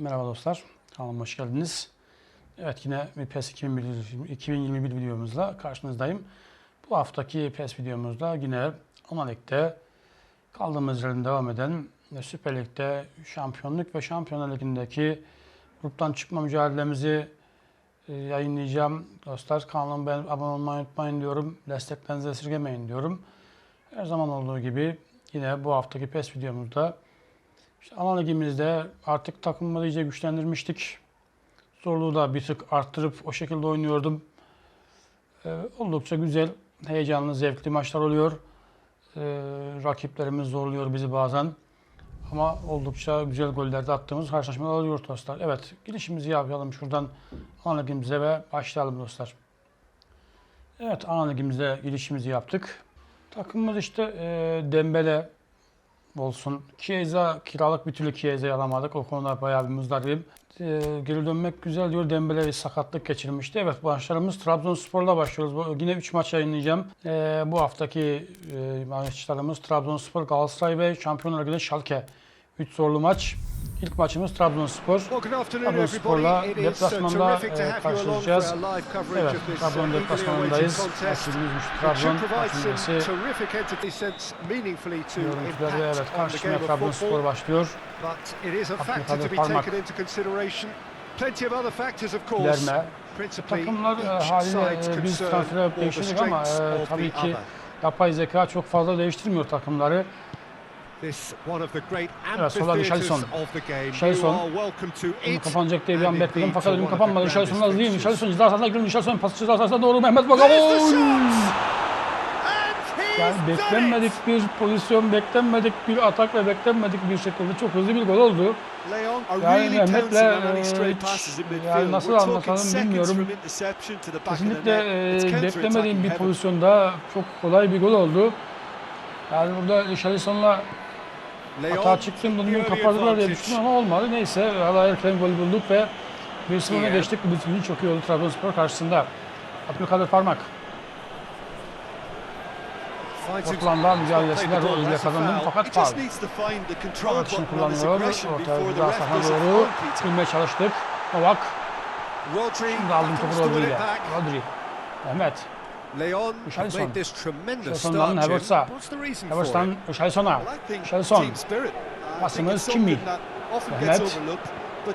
Merhaba dostlar, kanalıma hoş geldiniz. Evet yine bir PES 2021, 2021 videomuzla karşınızdayım. Bu haftaki PES videomuzda yine ana ligde kaldığımız yerden devam eden Süper Lig'de şampiyonluk ve Şampiyonlar Ligi'ndeki gruptan çıkma mücadelemizi e, yayınlayacağım. Dostlar kanalıma beğenip abone olmayı unutmayın diyorum. Desteklerinizi esirgemeyin diyorum. Her zaman olduğu gibi yine bu haftaki PES videomuzda işte ana ligimizde artık takımımızı iyice güçlendirmiştik. Zorluğu da bir tık arttırıp o şekilde oynuyordum. Ee, oldukça güzel, heyecanlı, zevkli maçlar oluyor. Ee, rakiplerimiz zorluyor bizi bazen. Ama oldukça güzel goller attığımız karşılaşmalar oluyor dostlar. Evet, girişimizi yapalım şuradan ana ligimize ve başlayalım dostlar. Evet, ana ligimize girişimizi yaptık. Takımımız işte e, Dembele, olsun. Chiesa kiralık bir türlü Chiesa'yı alamadık. O konuda bayağı bir muzdaribim. Ee, geri dönmek güzel diyor. Dembele bir sakatlık geçirmişti. Evet başlarımız Trabzonspor'la başlıyoruz. Bu, yine 3 maç yayınlayacağım. Ee, bu haftaki e, maçlarımız Trabzonspor, Galatasaray ve Şampiyonlar Ligi'nde Schalke. 3 zorlu maç. İlk maçımız Trabzonspor. Trabzonspor'la uh, deplasmanda e, karşılaşacağız. Evet, uh, Trabzon deplasmanındayız. contest. Rakibimiz It Trabzon. to Görüntüleri evet of Trabzonspor başlıyor. Abdülkadir Parmak. Lerme. Takımlar e, haliyle e, biz transfer değiştirdik ama e, tabii ki yapay zeka çok fazla değiştirmiyor takımları. Evet, sola Richarlison. of the game. Richarlison. Kapanacak diye bir an bekledim fakat önüm kapanmadı. Richarlison az değil. fixtures. Richarlison ceza sahasına girdi. Richarlison pası ceza sahasına doğru Mehmet Baka There's the gol! Yani beklenmedik bir pozisyon, beklenmedik bir atak ve beklenmedik bir şekilde çok hızlı bir gol oldu. Yani Mehmet'le, e, yani nasıl anlatalım bilmiyorum. Kesinlikle e, beklemediğim bir pozisyonda çok kolay bir gol oldu. Yani burada Richarlison'la hata çıktım the bunu early kapatırlar diye düşündüm ama olmadı. Neyse hala erken gol bulduk ve 1-0 öne Yeah. geçtik. Bu bütün çok iyi oldu Trabzonspor karşısında. Abdülkadir Parmak. Stop mücadelesinde playing the ball. rol ile That's a kazandım fakat on his kullanıyor. aggression Orta before the ceza ref sahasına does a doğru girmeye çalıştık. Novak. Şimdi aldım topu to win Rodri ile. it back. Rodri. Mehmet. Leon made this tremendous start. What's the reason for it? Richarlison'a. Richarlison. Pasımız Kimi. Mehmet.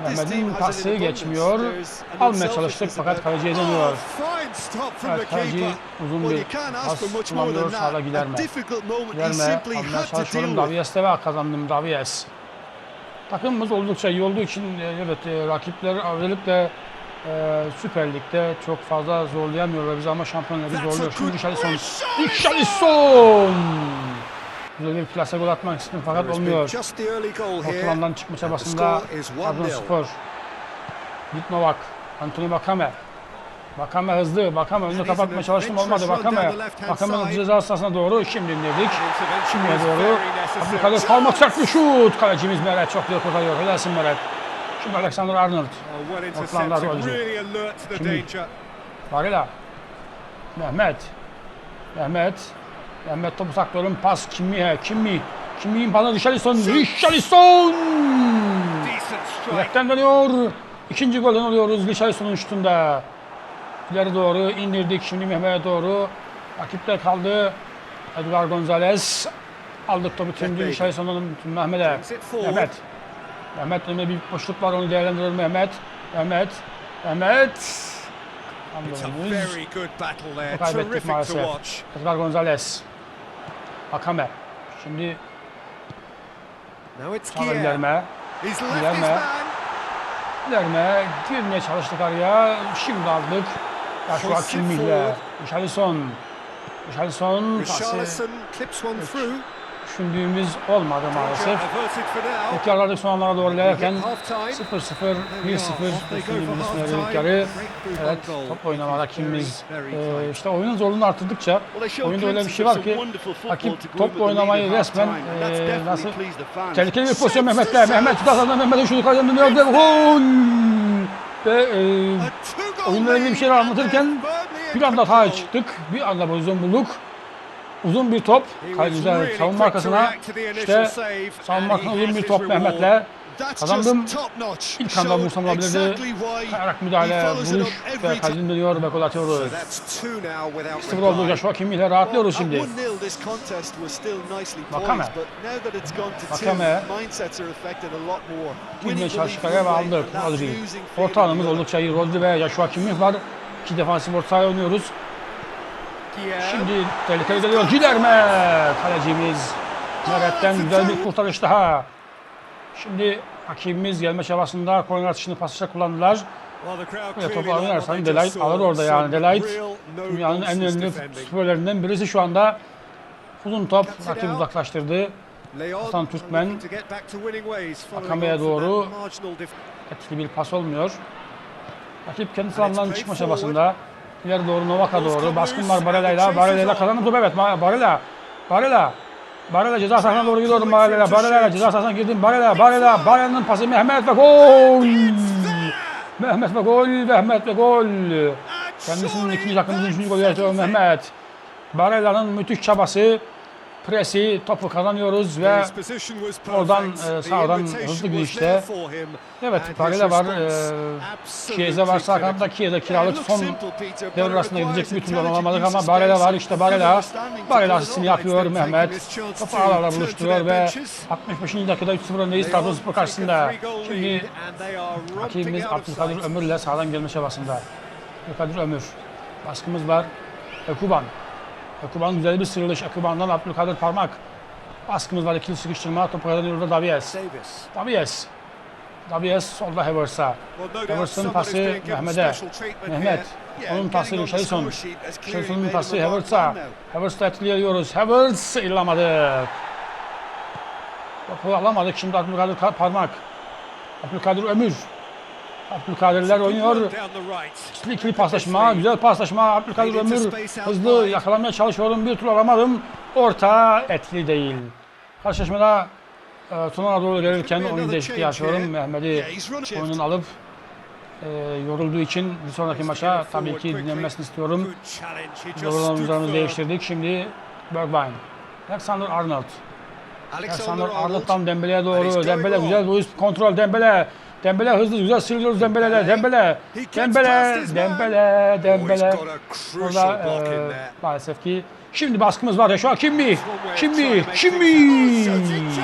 Mehmet'in pası geçmiyor. Almaya çalıştık fakat kaleciye dönüyor. Stop from Evet kaleci uzun bir pas kullanıyor. Sağda gider mi? Gider mi? Almaya çalışıyorum. Davies'te ve kazandım Davies. Takımımız oldukça iyi olduğu için e, evet e, rakipler özellikle e, Süper Lig'de çok fazla zorlayamıyorlar bizi ama Şampiyonlar Ligi zorluyor. Şimdi Richarlison. Richarlison! Güzel bir plase gol atmak istedim fakat olmuyor. Ortalandan çıkma çabasında score is 1-0. Trabzonspor. Ditnovak. Anthony Bakame. Bakame hızlı. Bakame önünü kapatmaya çalıştım olmadı. Bakame. Bakame'nin ceza sahasına doğru şimdi indirdik. Şimdiye doğru. Abdülkadir sert bir şut. Kalecimiz Meret çok güzel kurtarıyor. Helalsin Meret. Şimdi Alexander Arnold. İntercepted. golcü. Danger. Varela. Mehmet. Mehmet. Mehmet topu saklıyorum. Pas Kimi'ye. Kimi. Kimi'nin bana Richarlison. Richarlison! Direkten dönüyor. İkinci golden oluyoruz Richarlison'un şutunda. İleri doğru indirdik. Şimdi Mehmet'e doğru. Rakipte kaldı. Edgar Gonzalez. Aldık topu tüm. Richarlison'un Mehmet'e. Mehmet. Mehmet önünde bir boşluk var onu değerlendiriyor Mehmet. Mehmet. Mehmet. It's a Andolumuz. very good battle there. Kaybettik maalesef. Edgar Gonzalez. Akame. Şimdi Gier. ilerme. İlerme. İlerme. Girmeye çalıştık araya. Şimdi aldık. Force it Kimmih'le. forward. Richarlison. Richarlison Richarlison clips one through. Düşündüğümüz olmadı maalesef. Tekrarladık son anlara doğru ilerlerken Half time. 0-0, 1-0 düşündüğümüz ismi verdikleri Evet, top oynamada kimimiz e, işte oyunun zorluğunu arttırdıkça oyunda öyle bir şey var ki rakip topla oynamayı resmen e, nasıl? Tehlikeli bir pozisyon Mehmet'le. Mehmet tutarsa Mehmet'in şunu kaleden dönüyor. Ve e, oyunla ilgili bir şeyler anlatırken bir anda sahaya çıktık. Bir anda pozisyon bulduk uzun bir top kaleciler savunma arkasına işte savunma arkasına uzun bir top Mehmet'le Kazandım. İlk anda vursam olabilirdi. Kayarak müdahale, vuruş ve kalecinin dönüyor ve gol atıyoruz. that's two now without 2-0 oldu. Joshua Kimi ile rahatlıyoruz şimdi. at 1-0 this contest was still nicely poised, Vakame. but now that it's gone to two, Vakame. mindsets are affected a lot more. Girmeye Winning the çalıştık league araya ve aldık feeling Orta alanımız oldukça iyi. Rodri ve Joshua Kimi var. İki defansif orta sahaya oynuyoruz. Şimdi tehlikeli geliyor. Gilerme. Kalecimiz Meret'ten güzel bir kurtarış daha. Şimdi rakibimiz gelme çabasında korner atışını pasışa kullandılar. Clearly topu alırsan Delight alır orada yani. Delight dünyanın en önemli futbolörlerinden birisi şu anda. Uzun top rakibi uzaklaştırdı. Hasan Türkmen. from doğru. Etkili bir pas olmuyor. Rakip kendi it's sahanından played çıkma çabasında. İleri doğru Novak'a doğru. Baskın var Barella'yla. Barella'yla is on. kazanan top evet. Barella. Barella. Barella ceza sahasına doğru gidiyorum Barella'yla. Barella'yla ceza sahasına girdim. Barella. Barella. Barella'nın pası Mehmet ve gol. Mehmet ve gol. Mehmet ve gol. Kendisinin ikinci takımının üçüncü golü yatıyor Mehmet. Barella'nın müthiş çabası. Presi, topu kazanıyoruz ve oradan, e, sağdan hızlı for him. evet Barella var. Chiesa var sağ kanatta. İt kiralık son devre arasında gidecek bir türlü use ama space var işte pull it asistini yapıyor Mehmet. Topu to ağlarla buluşturuyor ve benches. 65. dakikada 3-0 öndeyiz Trabzonspor karşısında. Şimdi rakibimiz Abdülkadir sight. Ömür'le sağdan gelme çabasında. Abdülkadir Ömür. Baskımız var. Ekuban. Ekuban güzel bir sıyrılış. Ekuban'dan Abdülkadir Parmak. Baskımız var. ikili sıkıştırma. Topu kazanıyor da Davies. Davies. Davies solda Havers'a. Someone pası Mehmet'e. Mehmet. Onun pası Richarlison. Richarlison'un pası him a marked Havertz'a. man now. Havertz'la etkiliyoruz. Havertz ilamadık. Topu alamadık. Şimdi Abdülkadir Ka- Parmak. Abdülkadir Ömür. Abdülkadirler oynuyor. İkili ikili paslaşma, güzel paslaşma. Abdülkadir Ömür hızlı yakalamaya çalışıyorum. Bir tur alamadım. Orta etkili değil. Karşılaşmada e, sonuna doğru gelirken oyun değişikliği yapıyorum. Yeah, Mehmet'i oyunun alıp e, yorulduğu için bir sonraki maça tabii ki dinlenmesini istiyorum. Firm. değiştirdik. Şimdi Bergwijn. Alexander Arnold. Alexander Alexander Arnold. Arnold'dan Dembele'ye doğru. Dembele güzel üst kontrol Dembele. Dembele hızlı güzel sıyırıyoruz Dembele'yle. Dembele. Dembele. Dembele. Oh, Dembele. Orada in e, maalesef ki şimdi baskımız var. Joshua Kimmi. Kimmi. Oh, Kimmi. shooting chance.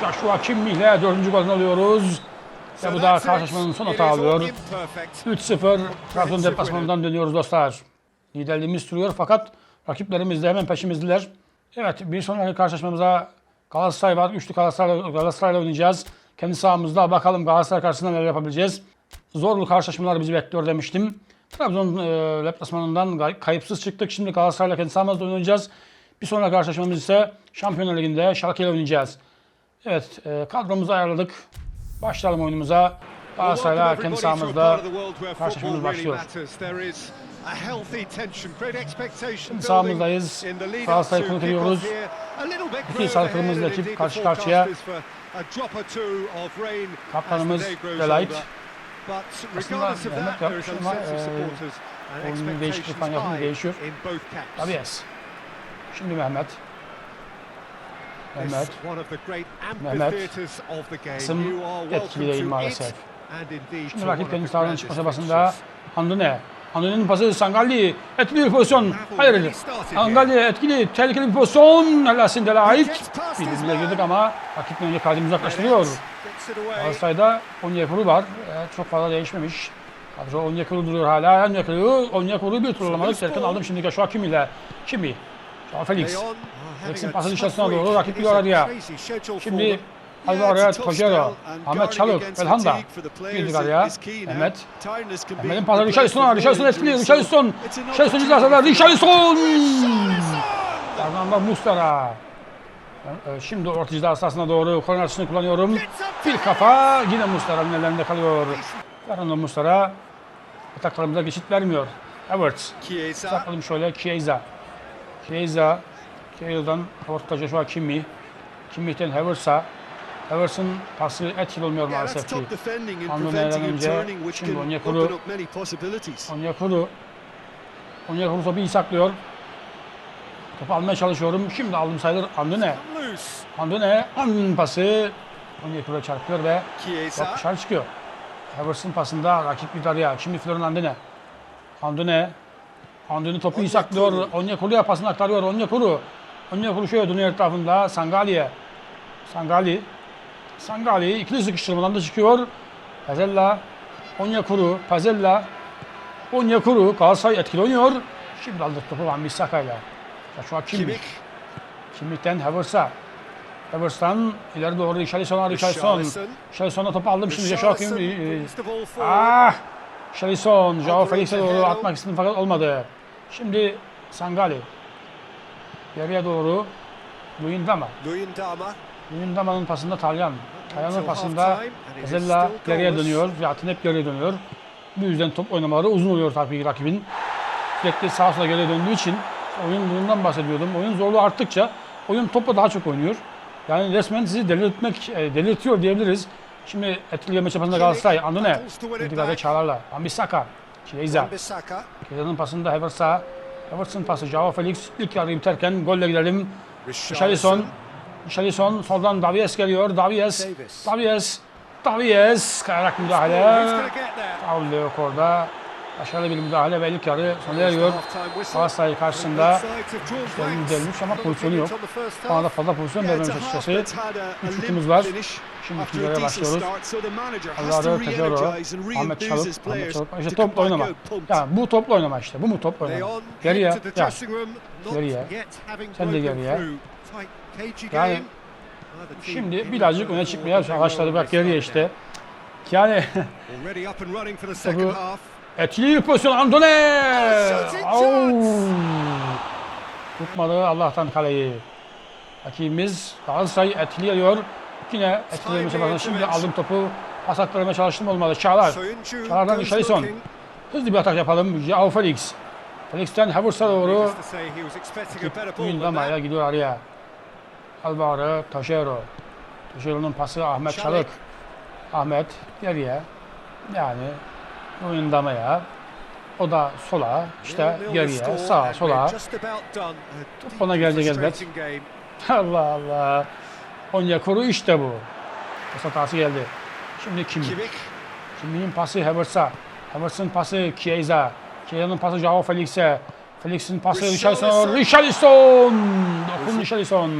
Joshua Kimmi ile dördüncü golünü alıyoruz. Ve bu da karşılaşmanın son hata alıyor. imperfect. 3-0 Trabzon deplasmanından dönüyoruz dostlar. Liderliğimiz sürüyor fakat rakiplerimiz de hemen peşimizdiler. Evet bir sonraki karşılaşmamıza Galatasaray var. Üçlü Galatasaray, Galatasaray'la oynayacağız. Kendi sahamızda bakalım Galatasaray karşısında neler yapabileceğiz. Zorlu karşılaşmalar bizi bekliyor demiştim. Trabzon e, deplasmanından kayıpsız çıktık. Şimdi Galatasaray'la kendi sahamızda oynayacağız. Bir sonraki karşılaşmamız ise Şampiyonlar Ligi'nde Schalke ile oynayacağız. Evet e, kadromuzu ayarladık. Başlayalım oyunumuza. Galatasaray'la kendi sahamızda karşılaşmamız başlıyor. Şimdi sahamızdayız. Galatasaray'ı konuk ediyoruz. İki sarı kırmızılı ekip karşı karşıya. Kaptanımız Delight. Aslında Mehmet yapmış ama e, oyunun değişikliği falan yapınca değişiyor. Davies. Şimdi Mehmet. Mehmet. Mehmet. Kısım etkili değil maalesef. Şimdi rakip kendi sahadan çıkma çabasında Andone. Andone'nin pası Sangalli. Etkili bir pozisyon. Hayır. Sangalli etkili. Tehlikeli bir pozisyon. Helalsin Delight. Birbirine girdik ama rakip önce kalbimizi uzaklaştırıyor. Galatasaray'da Onyekuru var. Çok fazla değişmemiş. Kadro Onyekuru duruyor hala. Onyekuru, Onyekuru bir tur alamadık. Serkan aldım şimdi Joshua Kimi ile. Kimi. Joao Felix. Felix'in pası dışarısına doğru rakip bir araya. Şimdi Alvaro Tojero, Ahmet Çalık, Belhanda girdik araya. Mehmet. Mehmet'in pası Richarlison'a, Richarlison etkili, Richarlison. Richarlison cezasında, Richarlison! Ardından Mustara. Ee, Şimdi orta ceza sahasına doğru korner atışını kullanıyorum. Bir kafa yine Mustara'nın ellerinde kalıyor. Fernando Mustara ataklarımıza geçit vermiyor. Havertz. Sakladım şöyle Chiesa. Chiesa. Chiesa'dan orta Joshua Kimi. Kimi'den Havertz'a. Havertz'ın pası etkili olmuyor maalesef ki. Andone'den önce şimdi Onyekuru. Onyekuru. Onyekuru topu iyi saklıyor. Topu almaya çalışıyorum. Şimdi aldım sayılır Andone. Andone. Andone pası. Onyekuru çarpıyor ve top dışarı çıkıyor. Havertz'ın pasında rakip bir araya. Şimdi Florian Andone. Andone. Andone topu iyi saklıyor. Onyekuru'ya pasını aktarıyor. Onyekuru. Onyekuru şöyle dönüyor etrafında. Sangali'ye. Sangali. Sangali ikili sıkıştırmadan da çıkıyor. Pazella. Onyekuru. Pazella. Onyekuru. Galatasaray etkili oynuyor. Şimdi aldık topu Van Bissaka'yla. Joshua Kimmich. Kimmich. Kimmich'ten Havertz'a. Havertz'tan ileri doğru Richarlison'a Richarlison. Richarlison. Richarlison'a topu aldım şimdi Joshua Kimmich. forward. Ah! Richarlison, Joao Felix'e doğru atmak istedim fakat olmadı. Şimdi Sangali. Geriye doğru Luyendama. Luyendama. Luyendama'nın pasında Talyan. Talyan'ın pasında still geriye dönüyor. Zaten hep geriye dönüyor. Bu yüzden top oynamaları uzun oluyor tabii ki rakibin. Sürekli sağa sola geriye döndüğü için oyun bundan bahsediyordum. Oyun zorluğu arttıkça oyun topla daha çok oynuyor. Yani resmen sizi delirtmek, e, delirtiyor diyebiliriz. Şimdi etkili maç yapasında Galatasaray, Andone, back. Çağlar'la, Ambisaka, Wan-Bissaka. Chiesa'nın pasında Havertz'a, Havertz'ın pası Joao Felix ilk yarı biterken golle gidelim. Richarlison, Richarlison soldan Davies geliyor, Davies. Davies, Davies, kayarak müdahale. Foul yok orada. Başarılı bir müdahale ve ilk yarı sona eriyor. Galatasaray karşısında blanks. delmiş ama pozisyonu yok. Bana da fazla pozisyon vermemiş açıkçası. Üç şutumuz var. Şimdi decent başlıyoruz. Alvaro Tejero, Ahmet Çalık, Ahmet Çalık. İşte to topla oynama. Ya bu topla oynama işte. Bu mu topla oynama? Geriye, ya. Geriye. Sen de geriye. Yani Şimdi birazcık öne çıkmaya başladı. Bak geriye işte. Yani bu- etkili bir pozisyon Andone. Tutmadı Allah'tan kaleyi. Rakibimiz Galatasaray etkili geliyor. Yine etkili bir mesafeden şimdi aldım topu. Pas aktarmaya çalıştım olmadı. Çağlar. Çağlar'dan looking. Hızlı bir atak yapalım. Joao Felix. Felix'ten Havertz'a doğru. Needless to say, he was expecting a better ball than Luyendama'ya that. gidiyor araya. Alvaro Tajero. Tajero'nun pası Ahmet Çalık. Çalık. Ahmet geriye. Yani Luyendama'ya. O da sola. işte geriye. Sağa sola. ona gelecek elbet. Allah Allah. Onyekuru işte bu. Pas hatası geldi. Şimdi kim? Kimmich. Kimmy'nin pası Havertz'a. Havertz'ın pası Chiesa. Chiesa'nın pası Joao Felix'e. Felix'in pası Richarlison. Richarlison. Richarlison! Dokun Richarlison.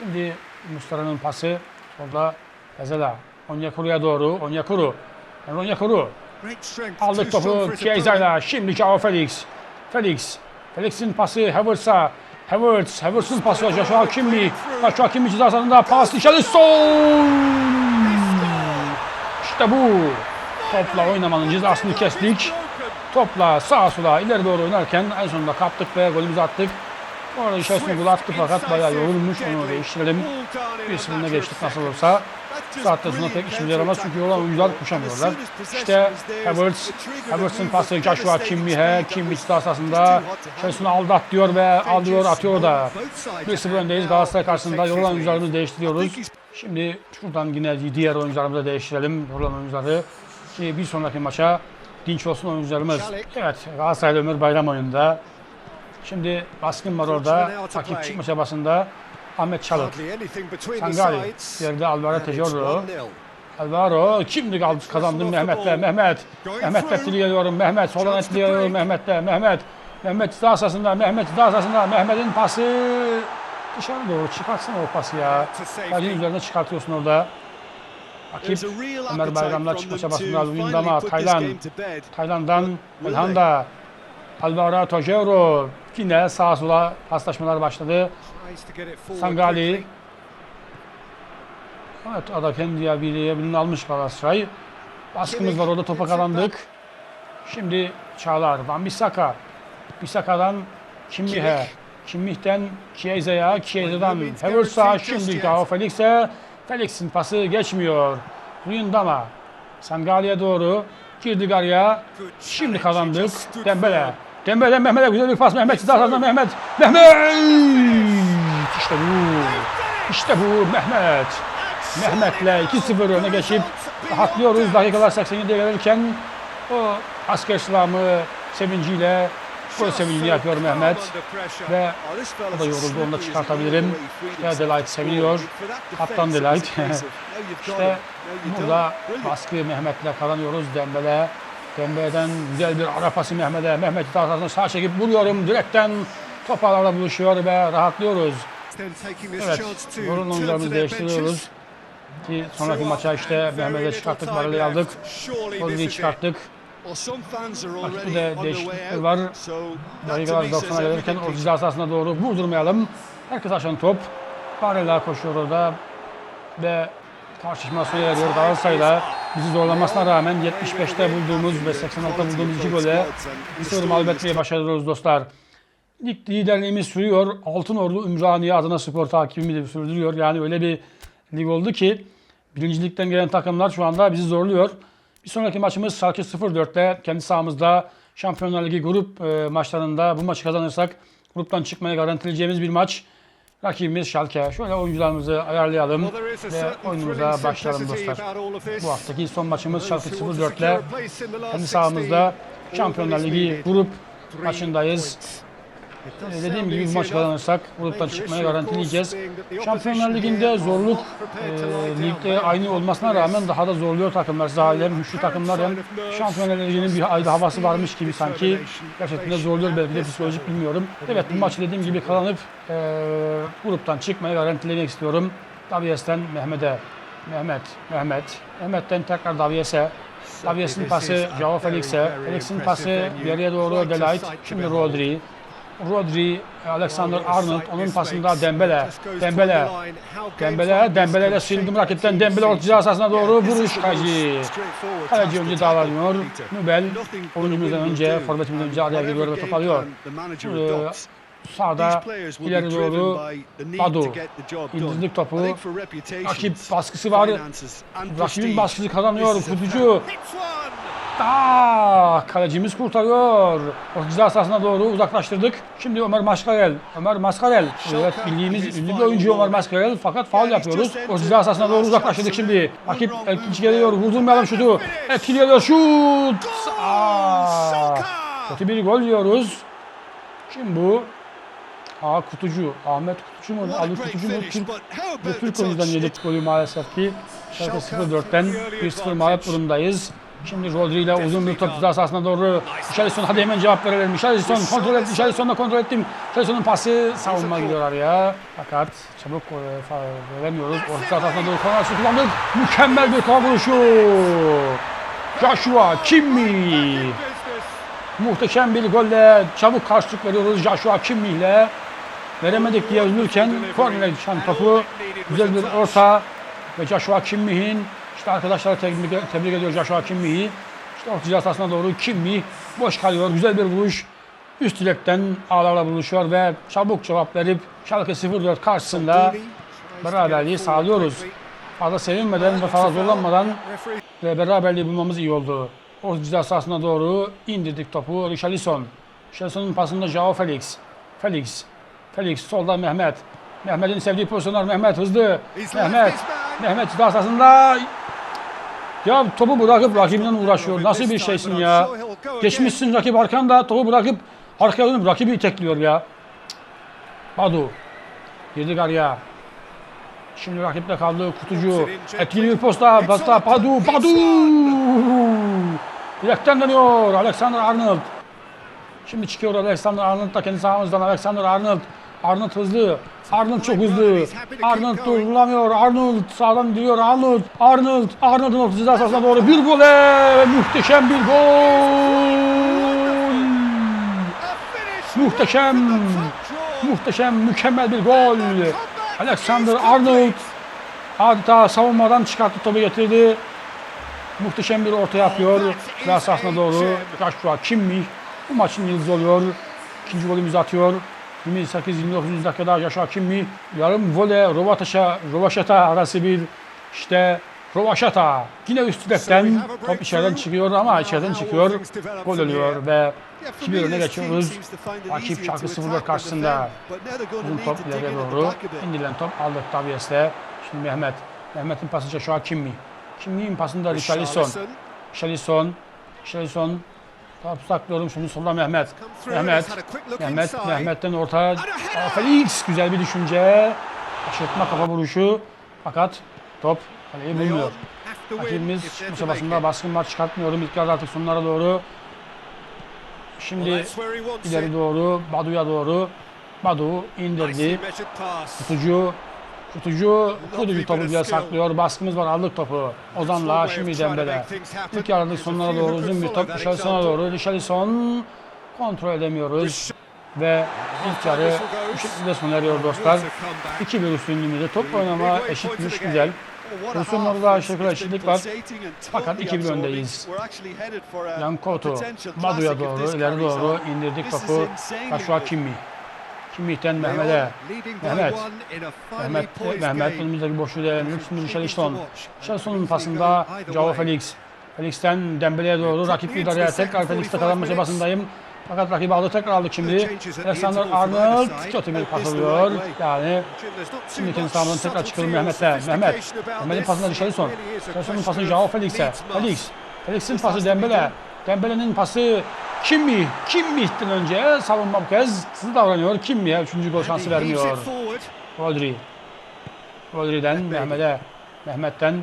Şimdi Mustara'nın pası. Orada Ezela. Onyekuru'ya doğru. Onyekuru. Yani Onyekuru. Aldık topu. Chiesa'yla. Şimdi Joao Felix. Felix. Felix'in pası Havertz'a. Havertz. Havertz'ın pası Joshua Kimmich. Joshua Kimmich ceza sahasında pas Richarlison. İşte bu. Topla oynamanın cezasını kestik. Topla sağa sola ileri doğru oynarken en sonunda kaptık ve golümüzü attık. Arada Richarlison gol attı fakat bayağı yorulmuş. Onu değiştirelim. Bir sıfırına geçtik nasıl olsa. Bu saatten sonra pek işimize yaramaz çünkü yolan oyuncular koşamıyorlar. İşte Havertz, Havertz'ın pası Joshua Kimmich'e, Kimmich sahasında Chelsea'ni aldat diyor ve alıyor atıyor da. 1-0 öndeyiz Galatasaray karşısında yorulan oyuncularımızı değiştiriyoruz. Şimdi şuradan yine diğer oyuncularımızı değiştirelim. Yorulan oyuncuları ki bir sonraki maça dinç olsun oyuncularımız. Evet Galatasaray'da Ömür Bayram oyunda. Şimdi baskın var orada. Rakip çıkma çabasında Ahmet Çalık. Sangali. Yerde Alvaro. 1-0. Alvaro şimdi kaldı kazandım Mehmet'le Mehmet. Mehmet etkili geliyorum Mehmet. Soldan etkili geliyorum Mehmet'le Mehmet. Mehmet ceza sahasında Mehmet ceza sahasında Mehmet'in pası dışarı doğru çıkartsana o pası ya. Kaleci üzerine çıkartıyorsun orada. Rakip Ömer appetite Bayram'la from çıkma çabasında to Luyendama, finally put this Taylan. game to bed. Tayland'dan Elhanda. Alvaro Tojero. Yine sağa sola paslaşmalar başladı. Sangali. Evet ada kendi birini almış Galatasaray. Baskımız var orada topa kazandık. Şimdi Çağlar, Van Bissaka. Bissaka'dan Kimmich'e. Kimmich. Kimmich'ten Chiesa'ya, Chiesa'dan Havertz'a, şimdi yet. Felix'e. Felix'in pası geçmiyor. Luyendama. Sangali'ye doğru. Girdik araya. Good Şimdi kazandık. Dembele. Dembele Mehmet'e güzel bir pas. Mehmet sahasında Mehmet. Mehmet! İşte bu. İşte bu Mehmet. Mehmet'le 2-0 öne geçip rahatlıyoruz. Dakikalar 87'ye gelirken o asker selamı sevinciyle Gol sevincini yapıyor Mehmet. Ve o da yoruldu, onu da çıkartabilirim. Ve Delight seviniyor. Kaptan Delight. işte burada baskı Mehmet'le kazanıyoruz. Dembele. Dembele'den güzel bir ara pası Mehmet'e. Mehmet tarafından sağ çekip vuruyorum. Direkten toparlarla buluşuyor ve rahatlıyoruz. Evet, yorun oyuncularımızı değiştiriyoruz. Ki sonraki maça işte Mehmet'e çıkarttık, Barel'i aldık. Rodri'yi çıkarttık. Rakipte de değişiklikler var. Dakikalar 90'a gelirken o ceza sahasına doğru vurdurmayalım. Herkes aşan top. Barella koşuyor orada. Ve tartışma sona eriyor. Galatasaray'la bizi zorlamasına rağmen 75'te bulduğumuz ve 86'da bulduğumuz iki gole bir soru mağlup etmeyi başarıyoruz dostlar. Lig liderliğimiz sürüyor. Altın Ordu Ümraniye adına spor takibimi de sürdürüyor. Yani öyle bir lig oldu ki birincilikten gelen takımlar şu anda bizi zorluyor. Bir sonraki maçımız Schalke 04'te kendi sahamızda Şampiyonlar Ligi grup e, maçlarında bu maçı kazanırsak gruptan çıkmayı garantileyeceğimiz bir maç. Rakibimiz Schalke. Şöyle oyuncularımızı ayarlayalım ve oyunumuza başlayalım dostlar. Bu haftaki son maçımız Schalke 04 ile kendi sahamızda Şampiyonlar Ligi grup maçındayız. Ee, dediğim gibi bu maçı kazanırsak gruptan çıkmayı garantileyeceğiz. Şampiyonlar Ligi'nde zorluk e, ligde aynı olmasına rağmen daha da zorluyor takımlar. Zaten hem güçlü takımlar hem Şampiyonlar Ligi'nin bir ayrı havası varmış gibi sanki. Gerçekten de zorluyor belki de psikolojik bilmiyorum. Evet bu maçı dediğim gibi kazanıp e, gruptan çıkmayı garantilemek istiyorum. Davies'ten Mehmet'e. Mehmet, Mehmet. Mehmet'ten tekrar Davies'e. Davies'in pası Joao Felix'e. Felix'in pası geriye doğru Delight. Şimdi Rodri. Rodri, Alexander Arnold, onun pasında Dembele, Dembele, Dembele, Dembele ile sildim rakipten, Dembele orta ceza sahasına doğru vuruş kaleci. Kaleci önce davranıyor, Nubel oyuncumuzdan önce, forvetimizden önce araya giriyor ve top alıyor. Ee, sağda ileri doğru Badu indirdik topu. Rakip baskısı var. Rakibin baskısı kazanıyor. Kutucu. Aa, kalecimiz kurtarıyor. O ceza sahasına doğru uzaklaştırdık. Şimdi Ömer Mascarel. Ömer Mascarel. Evet bildiğimiz ünlü bir oyuncu Ömer Mascarel fakat faul yapıyoruz. O ceza sahasına doğru uzaklaştırdık şimdi. Rakip ikinci geliyor. Vurdurmayalım şutu. Etkili geliyor şut. Aa, kötü bir gol yiyoruz. Şimdi bu Aa Kutucu, Ahmet Kutucu mu? Ali Kutucu mu? Türk, ve Türk oyuncudan yedik golü maalesef ki. Şarkı 0-4'ten 1-0 mağlup durumdayız. Şimdi Rodri ile uzun bir top ceza sahasına doğru. Richarlison hadi hemen cevap verelim. Richarlison kontrol et. Richarlison'la kontrol ettim. Richarlison'un pası savunma gidiyorlar ya. Fakat çabuk e, veremiyoruz. Orta sahasına doğru korner kullandık. Mükemmel bir kafa vuruşu. Joshua Kimmi. Muhteşem bir golle çabuk karşılık veriyoruz Joshua Kimmih ile. Veremedik diye üzülürken kornere düşen topu güzel bir orta ve Joshua Kimmih'in işte arkadaşlar tebrik, tebrik ediyor Joshua Kimmih'i. İşte orta ceza sahasına doğru Kimmih boş kalıyor. Güzel bir vuruş. Üst direkten ağlarla buluşuyor ve çabuk cevap verip Schalke 04 karşısında beraberliği sağlıyoruz. Fazla sevinmeden ve fazla zorlanmadan ve beraberliği bulmamız iyi oldu. Orta ceza sahasına doğru indirdik topu. Richarlison. Richarlison'un pasında Joao Felix. Felix. Felix solda Mehmet. Mehmet'in sevdiği pozisyonlar. Mehmet hızlı. Mehmet. Mehmet ceza sahasında. Ya topu bırakıp rakibinden uğraşıyor. Nasıl bir şeysin ya? Geçmişsin rakip arkanda topu bırakıp arkaya dönüp rakibi itekliyor ya. Badu. Girdik araya. Şimdi rakipte kaldı kutucu. Etkili posta. Posta Badu. Badu. Direkten dönüyor Alexander Arnold. Şimdi çıkıyor Alexander Arnold da kendi sahamızdan Alexander Arnold. Arnold hızlı. Arnold çok hızlı. Arnold durdurulamıyor. Arnold sağdan gidiyor. Arnold. Arnold. Arnold'un orta ceza sahasına doğru bir gole. Muhteşem bir gol. Muhteşem. Muhteşem, mükemmel bir gol. Alexander Arnold adeta savunmadan çıkarttı topu getirdi. Muhteşem bir orta yapıyor. Ceza sahasına doğru Joshua Kimmih bu maçın yıldızı oluyor. İkinci golümüzü atıyor. 28-29. dakikada Joshua Kimmih yarım vole Rovaşata, Rovaşata arası bir işte Rovaşata yine üst direkten top içeriden çıkıyor ama içeriden çıkıyor. Gol oluyor ve 2-1 öne geçiyoruz. Rakip Schalke 04 karşısında. Uzun top ileriye doğru. İndirilen top aldık Davies'le. Şimdi Mehmet. Mehmet'in pası Joshua Kimmih. Kimmih'in pasında Richarlison. Richarlison. Richarlison. Top saklıyorum şimdi solda Mehmet. Mehmet. Mehmet. Mehmet'ten orta. Felix güzel bir düşünce. Aşırtma kafa vuruşu. Fakat top kaleyi bulmuyor. They're bu it. baskın var çıkartmıyorum. İlk yarı artık sonlara doğru. Şimdi ileri doğru. Badu'ya doğru. Badu indirdi. Tutucu. Tutucu. Tutucu topu bile saklıyor. Baskımız var aldık topu. Ozan'la şimdi Dembele. İlk yarının sonlara doğru uzun bir top. Richarlison'a doğru. Richarlison kontrol edemiyoruz. Ve ilk yarı bu şekilde sona eriyor dostlar. 2-1 üstünlüğümüzde top oynama eşitmiş güzel. Pozisyonlarda da aşağı yukarı eşitlik var. Fakat 2-1 öndeyiz. Yankoto, Badu'ya doğru, ileri doğru indirdik topu. Joshua Kimi. Kimi'den Mehmet'e. Mehmet. Mehmet, Mehmet önümüzdeki boşluğu değerlendirip şimdi Richarlison. Richarlison'un pasında Joao Felix. Felix'ten Dembele'ye doğru rakip bir araya tekrar Felix'te kazanma çabasındayım. Fakat rakibi aldı tekrar aldık şimdi. Alexander Arnold kötü bir pas. Yani Şimdi kendi sahamdan tekrar çıkalım Mehmet'e. Mehmet. Mehmet'in pasında Richarlison. Richarlison'un pası Joao Felix'e. Felix. Felix'in pası Dembele. Dembele'nin pası Kimmi. Kimmi'den önce savunma bu kez hızlı davranıyor. Kimmi'ye üçüncü gol şansı vermiyor. Rodri. Rodri'den Mehmet'e. Mehmet'ten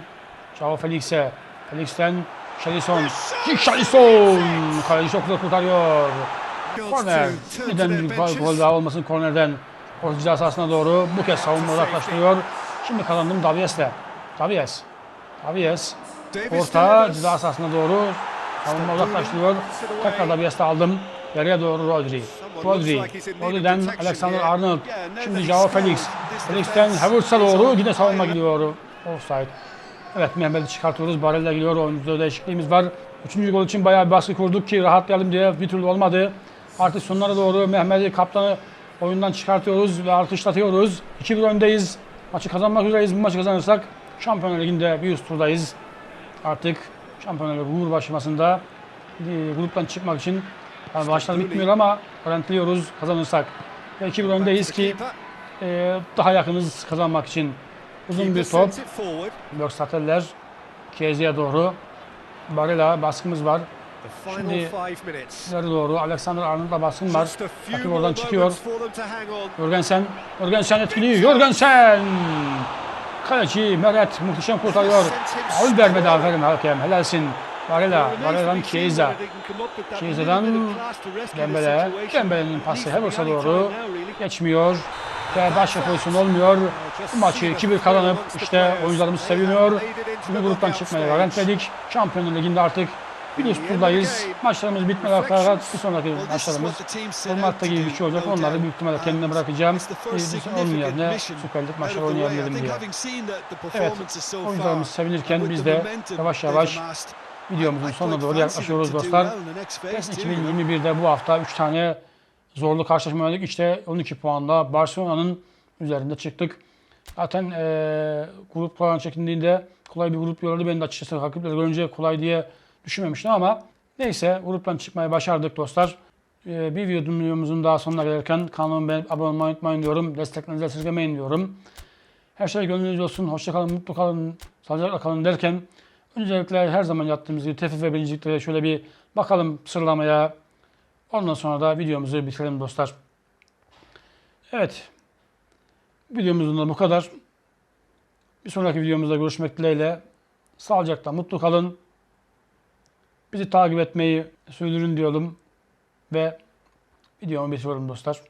Joao Felix'e. Felix'ten Richarlison. Richarlison. Kaleci çok zor kurtarıyor. Korner. Neden bir gol gol daha olmasın kornerden. Orta ceza sahasına doğru bu kez savunma uzaklaştırıyor. Şimdi kazandım Davies'le. Davies. Davies. Orta ceza sahasına doğru savunma uzaklaştırıyor. Tekrar Davies'te aldım. Yarıya doğru Rodri. Rodri. Rodri'den Alexander Arnold. Şimdi Joao Felix. Felix'ten Havertz'a doğru yine savunma gidiyor. Offside. Evet Mehmet'i çıkartıyoruz. Barella gidiyor. Oyuncuda değişikliğimiz var. Üçüncü gol için bayağı bir baskı kurduk ki rahatlayalım diye bir türlü olmadı. Artık sonlara doğru Mehmet'i kaptanı oyundan çıkartıyoruz ve artışlatıyoruz. 2-1 öndeyiz. Maçı kazanmak üzereyiz. Bu maçı kazanırsak Şampiyonlar Ligi'nde bir üst turdayız. Artık Şampiyonlar Ligi uğur başlamasında e, gruptan çıkmak için yani maçlar bitmiyor ama garantiliyoruz kazanırsak. Ve 2-1 öndeyiz ki e, daha yakınız kazanmak için. Uzun bir top. Göksateller Kiezi'ye doğru. Barella baskımız var. Şimdi ileri doğru Alexander Arnold'la baskın var. Rakip oradan çıkıyor. Jorgensen. Jorgensen etkili. Jorgensen. Kaleci Meret muhteşem kurtarıyor. Faul vermedi aferin hakem. Helalsin. Barella. Barella'dan Chiesa. Chiesa'dan Dembele. Dembele'nin pası Havertz'a doğru geçmiyor. Ve başka pozisyon olmuyor. Bu maçı 2-1 kazanıp işte oyuncularımız seviniyor. Bu gruptan çıkmaya garantledik. Şampiyonlar Ligi'nde artık üst turdayız. Maçlarımız bitmeden fakat bir sonraki maçlarımız formatta gibi bir şey olacak. Onları büyük ihtimalle kendine bırakacağım. Bir- Onun yerine Süper Lig maçları oynayabilirim diye. Evet, oyuncularımız sevinirken biz de yavaş yavaş videomuzun sonuna doğru yaklaşıyoruz dostlar. PES 2021'de bu hafta 3 tane zorlu karşılaşma oynadık. İşte 12 puanla Barcelona'nın üzerinde çıktık. Zaten eee grup puan çekildiğinde kolay bir grup yolladı. Ben de açıkçası rakipleri görünce kolay diye düşünmemiştim ama neyse gruptan çıkmayı başardık dostlar. Eee, bir videomuzun daha sonuna gelirken kanalıma abone olmayı unutmayın diyorum. Desteklerinizi esirgemeyin diyorum. Her şey gönlünüzce olsun. Hoşça kalın, mutlu kalın, sağlıcakla kalın derken öncelikle her zaman yaptığımız gibi tefif ve birinciliklere şöyle bir bakalım sıralamaya. Ondan sonra da videomuzu bitirelim dostlar. Evet. Videomuzun da bu kadar. Bir sonraki videomuzda görüşmek dileğiyle. Sağlıcakla mutlu kalın. Bizi takip etmeyi sürdürün diyorum. Ve videomu bitiriyorum dostlar.